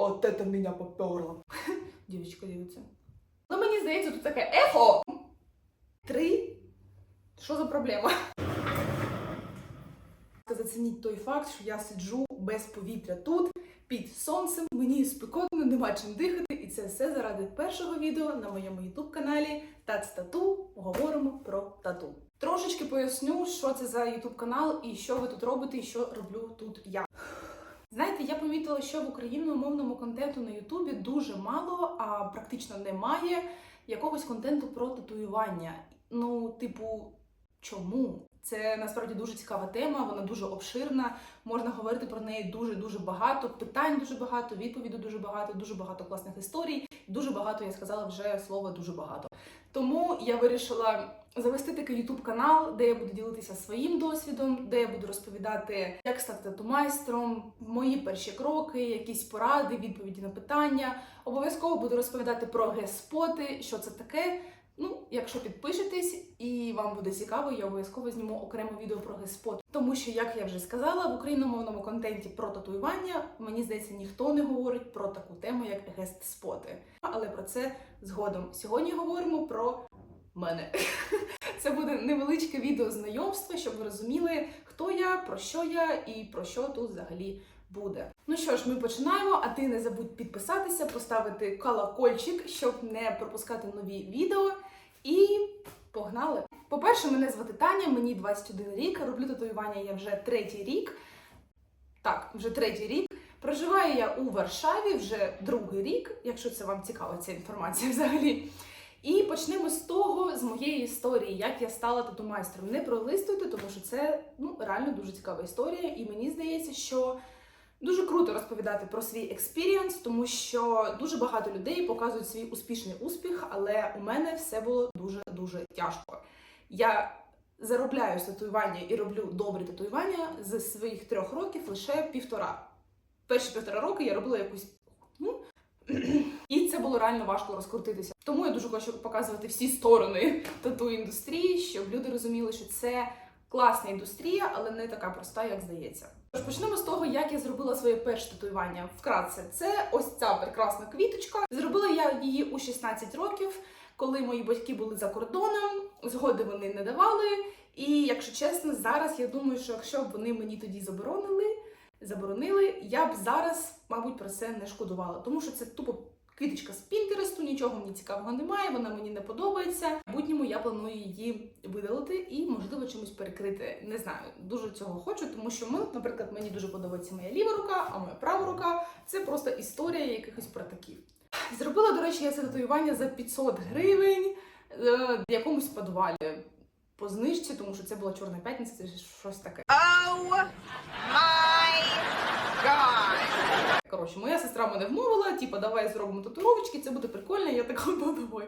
От это меня поперло. Дівчинка дивиться. Ну мені здається, тут таке ехо. Три. Що за проблема? Зацініть той факт, що я сиджу без повітря тут, під сонцем, мені спекотно, нема чим дихати, і це все заради першого відео на моєму ютуб каналі Тац Тату. Говоримо про тату. Трошечки поясню, що це за ютуб канал і що ви тут робите, і що роблю тут я. Знаєте, я помітила, що в україномовному контенту на Ютубі дуже мало, а практично немає якогось контенту про татуювання. Ну, типу, чому? Це насправді дуже цікава тема, вона дуже обширна. Можна говорити про неї дуже дуже багато. Питань дуже багато, відповідей дуже багато, дуже багато класних історій. Дуже багато я сказала вже слово дуже багато. Тому я вирішила завести такий youtube канал, де я буду ділитися своїм досвідом, де я буду розповідати, як стати тату-майстром, мої перші кроки, якісь поради, відповіді на питання. Обов'язково буду розповідати про геспоти, що це таке. Ну, якщо підпишетесь і вам буде цікаво, я обов'язково зніму окреме відео про геспот. Тому що, як я вже сказала, в україномовному контенті про татуювання мені здається, ніхто не говорить про таку тему, як гест-споти. Але про це згодом. Сьогодні говоримо про мене. Це буде невеличке відео знайомства, щоб ви розуміли, хто я, про що я і про що тут взагалі буде. Ну що ж, ми починаємо. А ти не забудь підписатися, поставити колокольчик, щоб не пропускати нові відео. І погнали! По-перше, мене звати Таня, мені 21 рік. Роблю татуювання я вже третій рік. Так, вже третій рік. Проживаю я у Варшаві вже другий рік, якщо це вам цікава ця інформація взагалі. І почнемо з того, з моєї історії, як я стала тату-майстром. Не пролистуйте, тому що це ну реально дуже цікава історія, і мені здається, що дуже круто розповідати про свій експірієнс, тому що дуже багато людей показують свій успішний успіх, але у мене все було дуже дуже тяжко. Я заробляю з татуювання і роблю добрі татуювання з своїх трьох років лише півтора. Перші півтора роки я робила якусь ну, і це було реально важко розкрутитися. Тому я дуже хочу показувати всі сторони тату індустрії, щоб люди розуміли, що це класна індустрія, але не така проста, як здається. Тож почнемо з того, як я зробила своє перше татуювання. Вкратце, це ось ця прекрасна квіточка. Зробила я її у 16 років, коли мої батьки були за кордоном. Згоди вони не давали. І якщо чесно, зараз я думаю, що якщо б вони мені тоді заборонили, заборонили, я б зараз, мабуть, про це не шкодувала, тому що це тупо квіточка з Пінтересту, нічого мені цікавого немає, вона мені не подобається. В майбутньому я планую її видалити і, можливо, чимось перекрити. Не знаю, дуже цього хочу, тому що ми, наприклад, мені дуже подобається моя ліва рука, а моя права рука це просто історія якихось протаків. Зробила, до речі, я це татуювання за 500 гривень е, в якомусь подвалі. По знижці, тому що це була чорна п'ятниця, це щось таке. Oh my god! Коротше, моя сестра мене вмовила, типу, давай зробимо татуровочки, це буде прикольно. Я така, ну давай.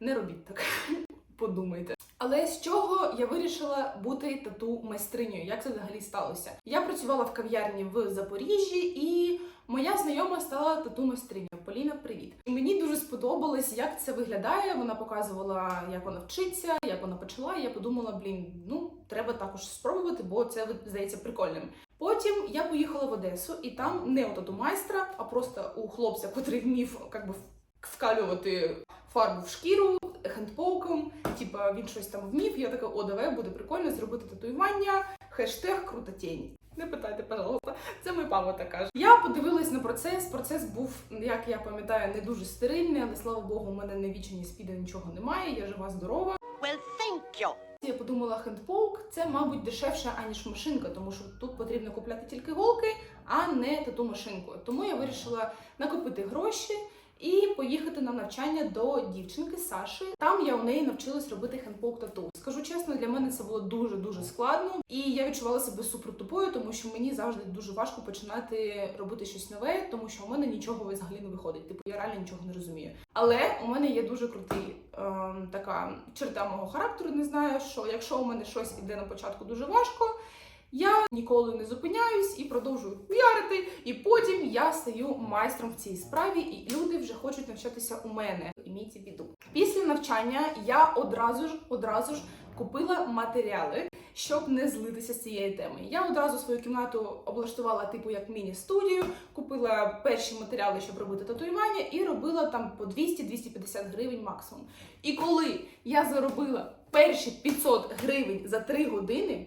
Не робіть так. Подумайте. Але з чого я вирішила бути тату майстринею? Як це взагалі сталося? Я працювала в кав'ярні в Запоріжжі, і моя знайома стала тату майстринею. Поліна, привіт. І мені дуже сподобалось, як це виглядає. Вона показувала, як вона вчиться, як вона почала. І я подумала, блін, ну треба також спробувати, бо це здається прикольним. Потім я поїхала в Одесу, і там не у майстра, а просто у хлопця, котрий вмів як би, вкалювати фарбу в шкіру хендпоуком. Типа він щось там вмів. Я така, о, давай буде прикольно зробити татуювання. Хештег крута тінь. Не питайте, пожалуйста, це моя папа так каже. Я подивилась на процес. Процес був, як я пам'ятаю, не дуже стерильний, але слава Богу, у мене не вічені спіди, нічого немає. Я жива, здорова. Well, thank you. Я подумала, хендпоук це, мабуть, дешевше, аніж машинка, тому що тут потрібно купляти тільки голки, а не тату машинку. Тому я вирішила накопити гроші і поїхати на навчання до дівчинки Саші. Там я у неї навчилась робити хендпоук тату. Скажу чесно, для мене це було дуже дуже складно, і я відчувала себе супер тупою, тому що мені завжди дуже важко починати робити щось нове, тому що у мене нічого взагалі не виходить. Типу я реально нічого не розумію. Але у мене є дуже крутий ем, така черта мого характеру. Не знаю, що якщо у мене щось іде на початку дуже важко. Я ніколи не зупиняюсь і продовжую хуярити, і потім я стаю майстром в цій справі, і люди вже хочуть навчатися у мене. Імійте в віду. Після навчання я одразу ж одразу ж купила матеріали. щоб не злитися з цієї теми. Я одразу свою кімнату облаштувала типу як міні-студію, купила перші матеріали, щоб робити татуювання, і робила там по 200-250 гривень максимум. І коли я заробила перші 500 гривень за 3 години,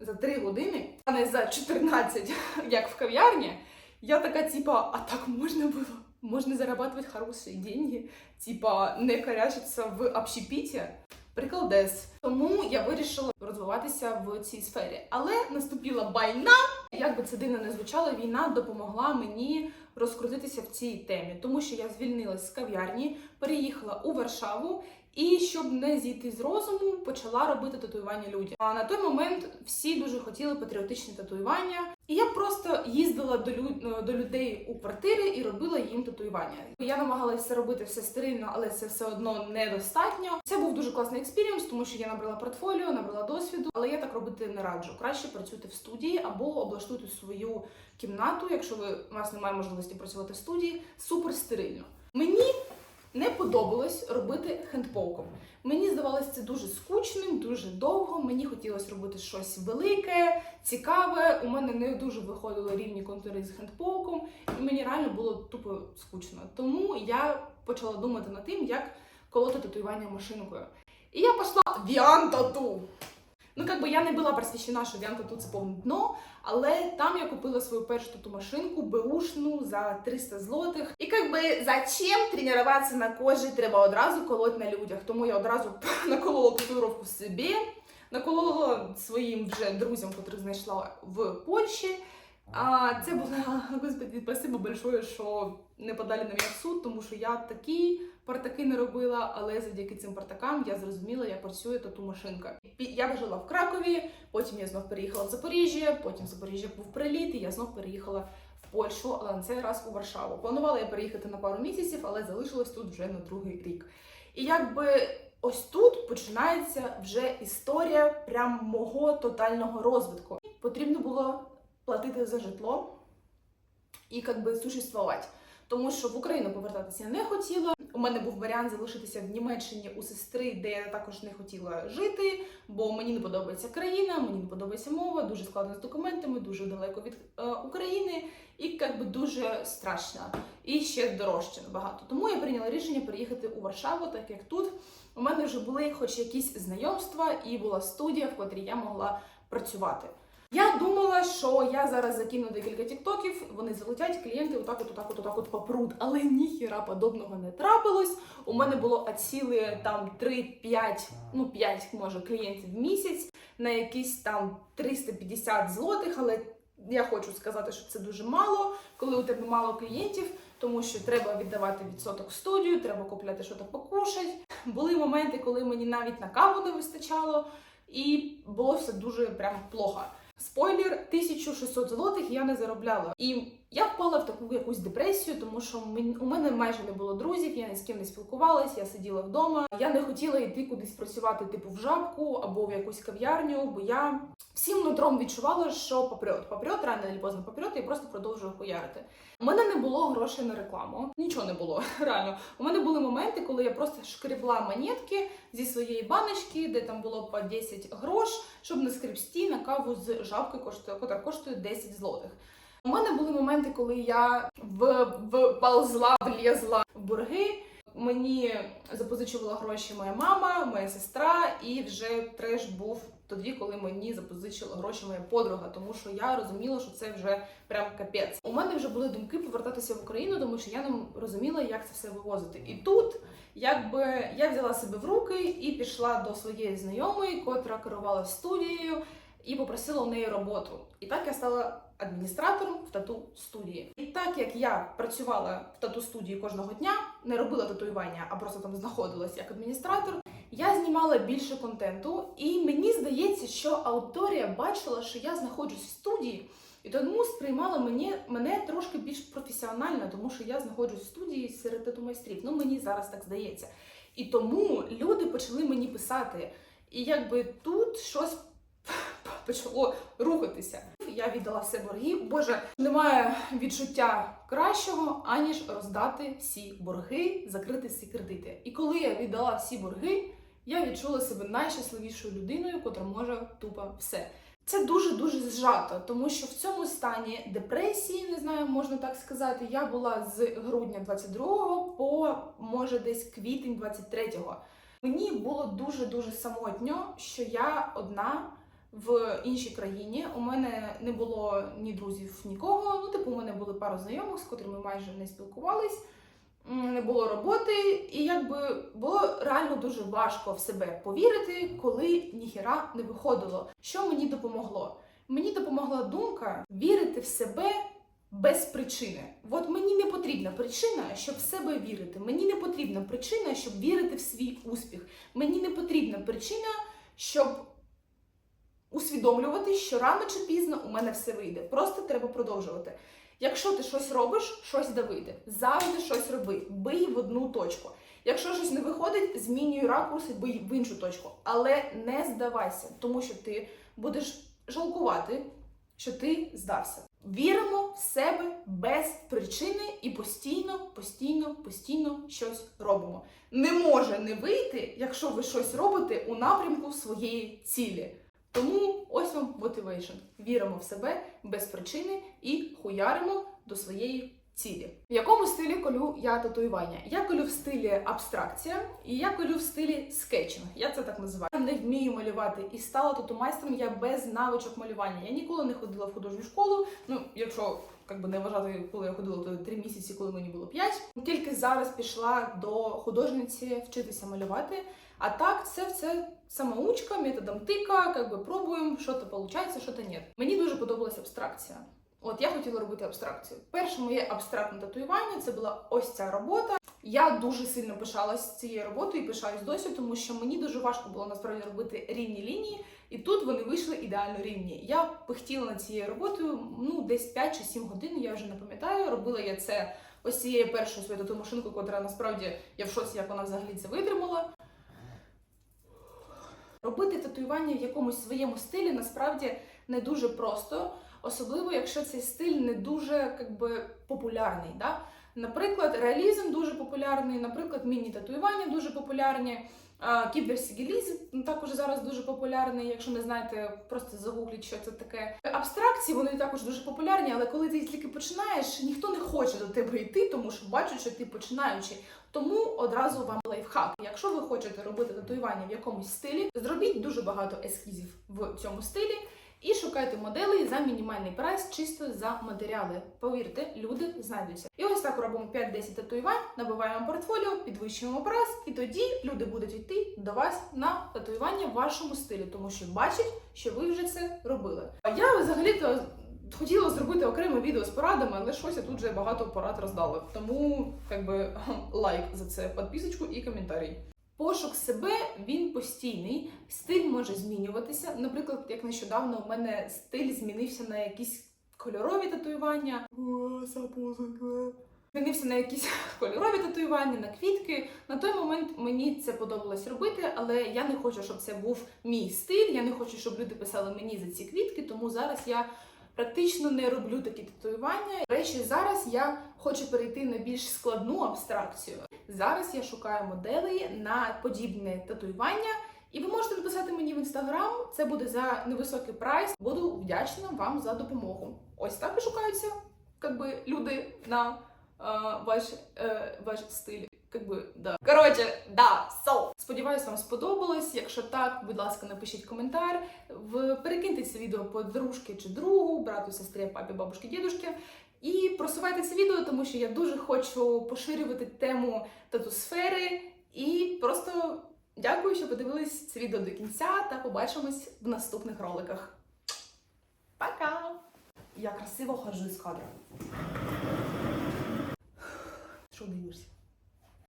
за 3 години, а не за 14, як в кав'ярні, я така, типа, а так можна було? Можна зарабатывать хорошие деньги, типа не корячиться в общепіті. Приколдес. Тому я вирішила розвиватися в цій сфері. Але наступила війна. Як би це дивно не звучало, війна допомогла мені розкрутитися в цій темі, тому що я звільнилась з кав'ярні, переїхала у Варшаву. І щоб не зійти з розуму, почала робити татуювання людям. А на той момент всі дуже хотіли патріотичні татуювання, і я просто їздила до, лю- до людей у квартири і робила їм татуювання. Я намагалася робити все стерильно, але це все одно недостатньо. Це був дуже класний експірієнс, тому що я набрала портфоліо, набрала досвіду, але я так робити не раджу. Краще працюйте в студії або облаштуйте свою кімнату, якщо ви у вас немає можливості працювати в студії, супер стерильно. Мені не подобалось робити хендпоуком. Мені здавалося це дуже скучним, дуже довго. Мені хотілося робити щось велике, цікаве. У мене не дуже виходили рівні контури з хендпоуком, і мені реально було тупо скучно. Тому я почала думати над тим, як колоти татуювання машинкою. І я пішла в Ян Тату. Ну, как би я не була просвіщена, що Вянка тут це повне дно, але там я купила свою першу тату машинку беушну за 300 злотих. І как би зачем тренуватися на кожі, треба одразу колоть на людях. Тому я одразу наколола татуїровку собі, наколола своїм вже друзям, котрих знайшла в Польщі. А це була, господи, спасибо большое, що не подали на в суд, тому що я такі партаки не робила, але завдяки цим партакам я зрозуміла, як працює тату машинка. Я жила в Кракові, потім я знов переїхала в Запоріжжя, потім в Запоріжжя був приліт, і я знов переїхала в Польщу, але на цей раз у Варшаву. Планувала я переїхати на пару місяців, але залишилась тут вже на другий рік. І якби ось тут починається вже історія прям мого тотального розвитку. Потрібно було платити за житло і якби существувати. Тому що в Україну повертатися не хотіла. У мене був варіант залишитися в Німеччині у сестри, де я також не хотіла жити, бо мені не подобається країна, мені не подобається мова, дуже складно з документами, дуже далеко від е, України і якби дуже страшно. І ще дорожче набагато. Тому я прийняла рішення переїхати у Варшаву, так як тут у мене вже були хоч якісь знайомства, і була студія, в котрій я могла працювати. Я думала, що я зараз закину декілька тіктоків, вони залетять, клієнти отак от, отак от, отак от попруть, але ніхіра подобного не трапилось. У мене було оціли там 3-5, ну 5, може, клієнтів в місяць на якісь там 350 злотих, але я хочу сказати, що це дуже мало, коли у тебе мало клієнтів, тому що треба віддавати відсоток в студію, треба купляти щось покушати. Були моменти, коли мені навіть на каву не вистачало, і було все дуже прям плохо. Спойлер, 1600 злотих я не заробляла. І я впала в таку якусь депресію, тому що у мене майже не було друзів, я ні з ким не спілкувалась, я сиділа вдома. Я не хотіла йти кудись працювати, типу в жабку або в якусь кав'ярню, бо я всім нутром відчувала, що попрет. Попрет, рано чи поздно попрет, і я просто продовжую хуярити. У мене не було грошей на рекламу, нічого не було. Реально, у мене були моменти, коли я просто шкребла монетки зі своєї баночки, де там було по 10 грош, щоб не скребсти на каву з жабки, коштує, котра коштує 10 злотих. У мене були моменти, коли я в, в ползла, влізла в борги. Мені запозичувала гроші моя мама, моя сестра, і вже треш був тоді, коли мені запозичила гроші моя подруга, тому що я розуміла, що це вже прям капець. У мене вже були думки повертатися в Україну, тому що я не розуміла, як це все вивозити. І тут, якби я взяла себе в руки і пішла до своєї знайомої, котра керувала студією, і попросила у неї роботу. І так я стала адміністратором в тату студії. І так як я працювала в тату студії кожного дня, не робила татуювання, а просто там знаходилась як адміністратор. Я знімала більше контенту, і мені здається, що аудиторія бачила, що я знаходжусь в студії, і тому сприймала мені, мене трошки більш професіонально, тому що я знаходжусь в студії серед тату майстрів. Ну мені зараз так здається. І тому люди почали мені писати. І якби тут щось почало рухатися. Я віддала все борги. Боже, немає відчуття кращого, аніж роздати всі борги, закрити всі кредити. І коли я віддала всі борги, я відчула себе найщасливішою людиною, котра може тупо все. Це дуже дуже зжато, тому що в цьому стані депресії, не знаю, можна так сказати, я була з грудня 22-го по може десь квітень 23-го. Мені було дуже дуже самотньо, що я одна в іншій країні. У мене не було ні друзів, нікого. Ну, типу, у мене були пару знайомих, з котрими майже не спілкувались. Не було роботи, і якби було реально дуже важко в себе повірити, коли ніхіра не виходило. Що мені допомогло? Мені допомогла думка вірити в себе без причини. От мені не потрібна причина, щоб в себе вірити. Мені не потрібна причина, щоб вірити в свій успіх. Мені не потрібна причина, щоб усвідомлювати, що рано чи пізно у мене все вийде. Просто треба продовжувати. Якщо ти щось робиш, щось да вийде. Завжди щось роби. Бий в одну точку. Якщо щось не виходить, змінюй ракурс і бий в іншу точку. Але не здавайся, тому що ти будеш жалкувати, що ти здався. Віримо в себе без причини і постійно, постійно, постійно щось робимо. Не може не вийти, якщо ви щось робите у напрямку своєї цілі. Тому ось вам мотивейшн. Віримо в себе без причини і хуяримо до своєї цілі. В якому стилі колю я татуювання? Я колю в стилі абстракція і я колю в стилі скетчинг. Я це так називаю. Я не вмію малювати і стала тату-майстром я без навичок малювання. Я ніколи не ходила в художню школу. Ну, якщо як би не вважати, коли я ходила, то три місяці, коли мені було п'ять. Тільки зараз пішла до художниці вчитися малювати. А так, це все самоучка, методом тика, как би пробуємо, що то виходить, що то ні. Мені дуже подобалася абстракція. От я хотіла робити абстракцію. Перше моє абстрактне татуювання це була ось ця робота. Я дуже сильно пишалась цією роботою і пишаюсь досі, тому що мені дуже важко було насправді робити рівні лінії, і тут вони вийшли ідеально рівні. Я пихтіла над цією роботою ну десь 5 чи 7 годин. Я вже не пам'ятаю. Робила я це ось цією першою своєю тату машинкою, котра насправді я в шоці, як вона взагалі це витримала. Робити татуювання в якомусь своєму стилі насправді не дуже просто, особливо якщо цей стиль не дуже как би, популярний. Да? Наприклад, реалізм дуже популярний, наприклад, міні-татуювання дуже популярні. Кіберсігілізм ну, також зараз дуже популярний. Якщо не знаєте, просто загугліть, що це таке. Абстракції вони також дуже популярні, але коли ти тільки починаєш, ніхто не хоче до тебе йти, тому що бачать, що ти починаючий. Тому одразу вам лайфхак. Якщо ви хочете робити татуювання в якомусь стилі, зробіть дуже багато ескізів в цьому стилі і шукайте моделей за мінімальний прайс, чисто за матеріали. Повірте, люди знайдуться. І ось так робимо 5-10 татуювань, набиваємо портфоліо, підвищуємо прайс, і тоді люди будуть йти до вас на татуювання в вашому стилі, тому що бачать, що ви вже це робили. А я взагалі-то хотіла зробити окреме відео з порадами, але щось я тут вже багато порад роздала. Тому якби лайк за це, підписочку і коментарі. Пошук себе він постійний, стиль може змінюватися. Наприклад, як нещодавно у мене стиль змінився на якісь кольорові татуювання. Змінився на якісь кольорові татуювання, на квітки. На той момент мені це подобалось робити, але я не хочу, щоб це був мій стиль. Я не хочу, щоб люди писали мені за ці квітки, тому зараз я практично не роблю такі татуювання. Речі, зараз я хочу перейти на більш складну абстракцію. Зараз я шукаю моделей на подібне татуювання. І ви можете написати мені в інстаграм, це буде за невисокий прайс. Буду вдячна вам за допомогу. Ось так і шукаються би, люди на е, ваш, е, ваш стиль. Как би, да. Коротше, да, so. Сподіваюсь, вам сподобалось. Якщо так, будь ласка, напишіть коментар. В перекиньте це відео подружки чи другу, брату, сестрі, папі, бабушки, дідушки. І просувайте це відео, тому що я дуже хочу поширювати тему тату-сфери. І просто дякую, що подивились це відео до кінця та побачимось в наступних роликах. Пока! Я красиво ходжу з кадром. Що дивишся?